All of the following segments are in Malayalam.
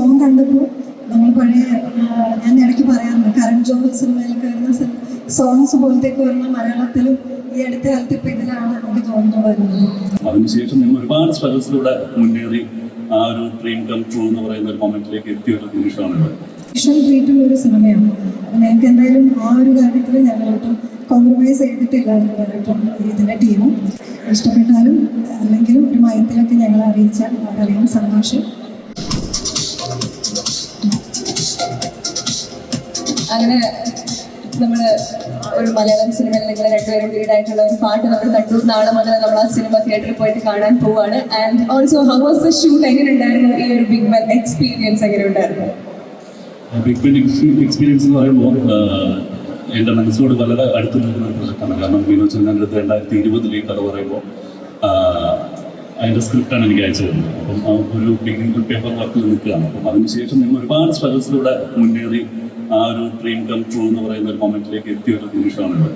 സോങ് കണ്ടപ്പോൾ നമ്മൾ പഴയ ഞാൻ ഇടയ്ക്ക് പറയാറുണ്ട് കരൺ ജോഹർ സിനിമയിലൊക്കെ വരുന്ന സോങ്സ് പോലത്തേക്ക് വരുന്ന മലയാളത്തിലും ഈ അടുത്ത കാലത്ത് ഇപ്പം ഇതിലാണ് എനിക്ക് തോന്നുന്നു വരുന്നത്. അതിനുശേഷം നിങ്ങൾ ഒരുപാട് സ്ട്രഗിൾസിലൂടെ മുന്നേറി ആ ഒരു ഡ്രീം കം ട്രൂ എന്ന് പറയുന്ന ഒരു മൊമെന്റിലേക്ക് എത്തിയ ഒരു നിമിഷമാണ് വിഷൻ ട്രീറ്റുള്ള ഒരു സിനിമയാണ്. ഞങ്ങൾക്ക് എന്തായാലും ആ ഒരു കാര്യത്തിൽ ഞങ്ങളൊട്ടും കോംപ്രമൈസ് ചെയ്തിട്ടില്ല എന്ന് പറഞ്ഞിട്ടുണ്ട് ഇതിന്റെ ടീമും ഇഷ്ടപ്പെട്ടാലും അല്ലെങ്കിലും ഒരു മയത്തിലൊക്കെ ഞങ്ങളെ അറിയിച്ചാൽ വളരെയധികം സന്തോഷം. അങ്ങനെ നമ്മൾ ഒരു മലയാളം സിനിമയിൽ നിങ്ങൾ രണ്ടുപേരും ലീഡായിട്ടുള്ള ഒരു പാട്ട് നമ്മൾ കണ്ടു. നാളെ മുതൽ നമ്മൾ ആ സിനിമ തിയേറ്ററിൽ പോയിട്ട് കാണാൻ പോവാണ്. And also how was the shoot എങ്ങനെ ഉണ്ടായിരുന്നു? ഈ ഒരു ബിഗ് ബൻ എക്സ്പീരിയൻസ് എങ്ങനെ ഉണ്ടായിരുന്നു? ബിഗ് ബെൻ എക്സ്പീരിയൻസ് എന്ന് പറയുമ്പോൾ എന്റെ മനസ്സിനോട് വളരെ അടുത്ത് നിൽക്കുന്ന ഒരു പ്രൊജക്റ്റാണ് കാരണം വിനോദ് ചന്ദ്രന്റെ അടുത്ത് രണ്ടായിരത്തി ഇരുപതിൽ കഥ പറയുമ്പോൾ അതിന്റെ സ്ക്രിപ്റ്റാണ് എനിക്ക് അയച്ചു തരുന്നത് അപ്പം ഒരു ബിഗിനിങ് പേപ്പർ വർക്കിൽ നിൽക്കുകയാണ്. അപ്പം അതിനുശേഷം നിങ്ങൾ ഒരുപാട് സ്ട്രഗിൾസിലൂടെ മുന്നേറി ആ ഒരു ഡ്രീം കം ട്രൂ എന്ന് പറയുന്ന ഒരു മൊമെന്റിലേക്ക് എത്തിയ ഒരു നിമിഷമാണിത്.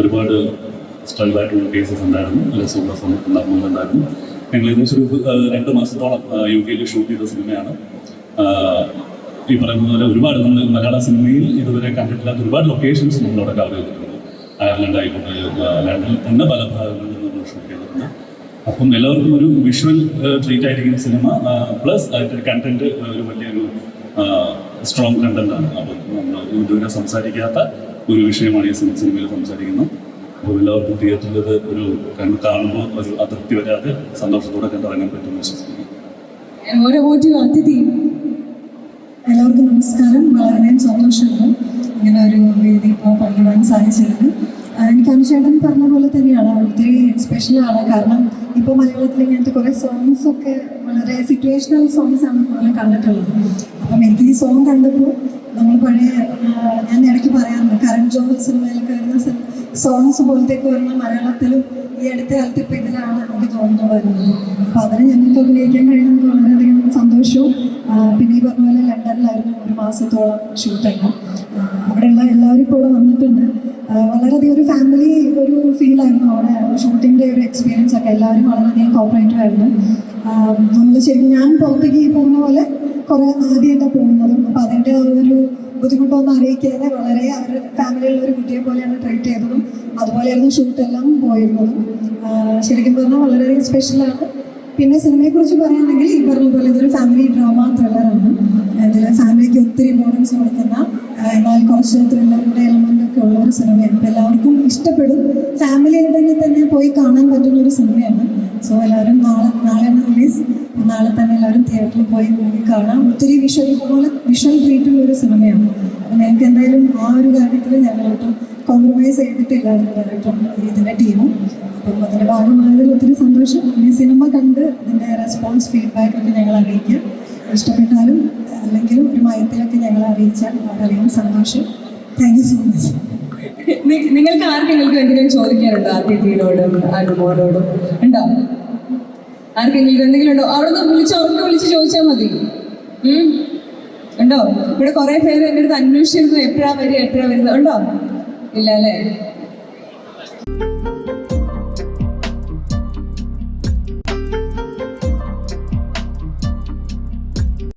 ഒരുപാട് സ്ട്രഗിൾ ആയിട്ടുള്ള കേസസ് ഉണ്ടായിരുന്നു. രസമുള്ള സന്ദർഭങ്ങളുണ്ടായിരുന്നു ഞങ്ങൾ ഏകദേശം ഒരു രണ്ട് മാസത്തോളം യു കെയിൽ ഷൂട്ട് ചെയ്ത സിനിമയാണ്. ഈ പറയുന്ന പോലെ ഒരുപാട് നമ്മൾ മലയാള സിനിമയിൽ ഇതുവരെ കണ്ടിട്ടില്ലാത്ത ഒരുപാട് ലൊക്കേഷൻസ് നമ്മളവിടെ കവർ ചെയ്തിട്ടുണ്ട്. അയർലൻഡ് ആയിക്കോട്ടെ ലണ്ടനിൽ തന്നെ പല ഭാഗങ്ങളിൽ നമ്മൾ ഷൂട്ട് ചെയ്തിട്ടുണ്ട്. അപ്പം എല്ലാവർക്കും ഒരു വിഷ്വൽ ട്രീറ്റ് ആയിരിക്കും സിനിമ. പ്ലസ് അതിന്റെ കണ്ടന്റ് ഒരു വലിയൊരു സ്ട്രോങ് കണ്ടന്റ് ആണ്. അപ്പോൾ നമ്മൾ ഇതുവരെ സംസാരിക്കാത്ത ഒരു വിഷയമാണ് ഈ സിനിമ സിനിമയിൽ സംസാരിക്കുന്നത്. അപ്പോൾ എല്ലാവർക്കും തിയേറ്ററിൽ ഇത് ഒരു കാണുമ്പോൾ ഒരു അതൃപ്തി വരാതെ സന്തോഷത്തോടെ കണ്ടിറങ്ങാൻ പറ്റുമെന്ന് വിശ്വസിക്കുന്നു. ഓരോ അതിഥി. എല്ലാവർക്കും നമസ്കാരം. വളരെ സന്തോഷമുണ്ട്. ഇങ്ങനെ ഒരു വേദി ഇപ്പോൾ പങ്കിടാൻ സാധിച്ചതിന് എനിക്ക് അനുചേട്ടൻ പറഞ്ഞ പോലെ തന്നെയാണ്. ഒത്തിരി സ്പെഷ്യലാണ് കാരണം ഇപ്പോൾ മലയാളത്തിൽ ഇങ്ങനത്തെ കുറേ സോങ്സ് ഒക്കെ വളരെ സിറ്റുവേഷണൽ സോങ്സ് ആണ് കൂടുതലും കണ്ടിട്ടുള്ളത്. അപ്പം എനിക്ക് ഈ സോങ് കണ്ടപ്പോൾ നമ്മൾ പഴയ ഞാൻ ഇടയ്ക്ക് പറയാറുണ്ട് കരൺ ജോഹർ സിനിമയിലൊക്കെ വരുന്ന സോങ്സ് പോലത്തേക്ക് വരുന്ന മലയാളത്തിലും ഈ അടുത്ത കാലത്ത് ഇപ്പം ഇതിലാണ് എനിക്ക് തോന്നുന്നു വരുന്നത്. അപ്പോൾ അതിനെ ഞങ്ങൾക്ക് അഭിനയിക്കാൻ കഴിയുന്നത് വളരെയധികം സന്തോഷവും പിന്നെ ഈ പറഞ്ഞ പോലെ ലണ്ടനിലായിരുന്നു ഒരു മാസത്തോളം ഷൂട്ടായിരുന്നു അവിടെയുള്ള എല്ലാവരും ഇപ്പോൾ ഇവിടെ വന്നിട്ടുണ്ട്. വളരെയധികം ഒരു ഫാമിലി ഒരു ഫീലായിരുന്നു അവിടെ ഷൂട്ടിന്റെ ഒരു എക്സ്പീരിയൻസ് ഒക്കെ. എല്ലാവരും വളരെയധികം കോപ്പറേറ്റീവ് ആയിരുന്നു. നമ്മൾ ശരിക്കും ഞാൻ പുറത്തേക്ക് പറഞ്ഞ പോലെ കുറേ ആദ്യമായിട്ടാണ് പോകുന്നതും. അപ്പോൾ അതിന്റെ ഒരു ബുദ്ധിമുട്ടൊന്നും അറിയിക്കാതെ വളരെ അവരുടെ ഫാമിലിയിലുള്ള ഒരു കുട്ടിയെ പോലെയാണ് ട്രീറ്റ് ചെയ്തതും അതുപോലെയായിരുന്നു ഷൂട്ടെല്ലാം പോയിരുന്നതും. ശരിക്കും പറഞ്ഞാൽ വളരെ സ്പെഷ്യലാണ് പിന്നെ സിനിമയെക്കുറിച്ച് പറയുകയാണെങ്കിൽ ഈ പറഞ്ഞ പോലെ ഇതൊരു ഫാമിലി ഡ്രാമ ത്രില്ലറാണ് ഇതിൽ ഫാമിലിക്ക് ഒത്തിരി ഇമ്പോർട്ടൻസ് കൊടുക്കുന്ന എന്നാൽ കുറച്ച് ത്രില്ലറിന്റെ എലമെന്റൊക്കെ ഉള്ള ഒരു സിനിമയാണ് അപ്പോൾ എല്ലാവർക്കും ഇഷ്ടപ്പെടും. ഫാമിലിയായിട്ട് തന്നെ പോയി കാണാൻ പറ്റുന്ന ഒരു സിനിമയാണ് സോ എല്ലാവരും നാളെ നാളെയാണ് റിലീസ് നാളെ തന്നെ എല്ലാവരും തിയേറ്ററിൽ പോയി മൂവി കാണാം. ഒത്തിരി വിഷ്വൽ പോലെ വിഷ്വൽ ട്രീറ്റുള്ള ഒരു സിനിമയാണ് അപ്പം ഞങ്ങൾക്ക് എന്തായാലും ആ ഒരു കാര്യത്തിൽ ഞങ്ങളൊട്ടും കോംപ്രമൈസ് ചെയ്തിട്ടില്ല പറഞ്ഞിട്ടുണ്ട് ഇതിന്റെ ടീമും അപ്പം അതിന്റെ ഭാഗമായതിൽ ഒത്തിരി സന്തോഷം. ഈ സിനിമ കണ്ട് ഇതിന്റെ റെസ്പോൺസ് ഫീഡ്ബാക്ക് ഒക്കെ ഞങ്ങൾ അറിയിക്കാം. ഇഷ്ടപ്പെട്ടാലും അല്ലെങ്കിലും ഒരു മയത്തിലൊക്കെ ഞങ്ങൾ അറിയിച്ചാൽ വളരെയധികം സന്തോഷം. താങ്ക് യു സോ മച്ച് നിങ്ങൾക്ക് ആർക്കെങ്കിലും എന്തെങ്കിലും ചോദിക്കാനുണ്ടോ അതിഥിയോടും അനുമോനോടും? ഉണ്ടോ? ആർക്കെങ്കിലും എന്തെങ്കിലും ഉണ്ടോ? അവിടെ വിളിച്ച് അവർക്ക് വിളിച്ച് ചോദിച്ചാൽ മതി? ഉണ്ടോ? ഇവിടെ കുറെ പേര് എന്റെ അടുത്ത് അന്വേഷിച്ചിരുന്നു. എപ്പോഴാ വരിക? എപ്പോഴാ വരുന്നത്? ഉണ്ടോ? ഇല്ല അല്ലേ?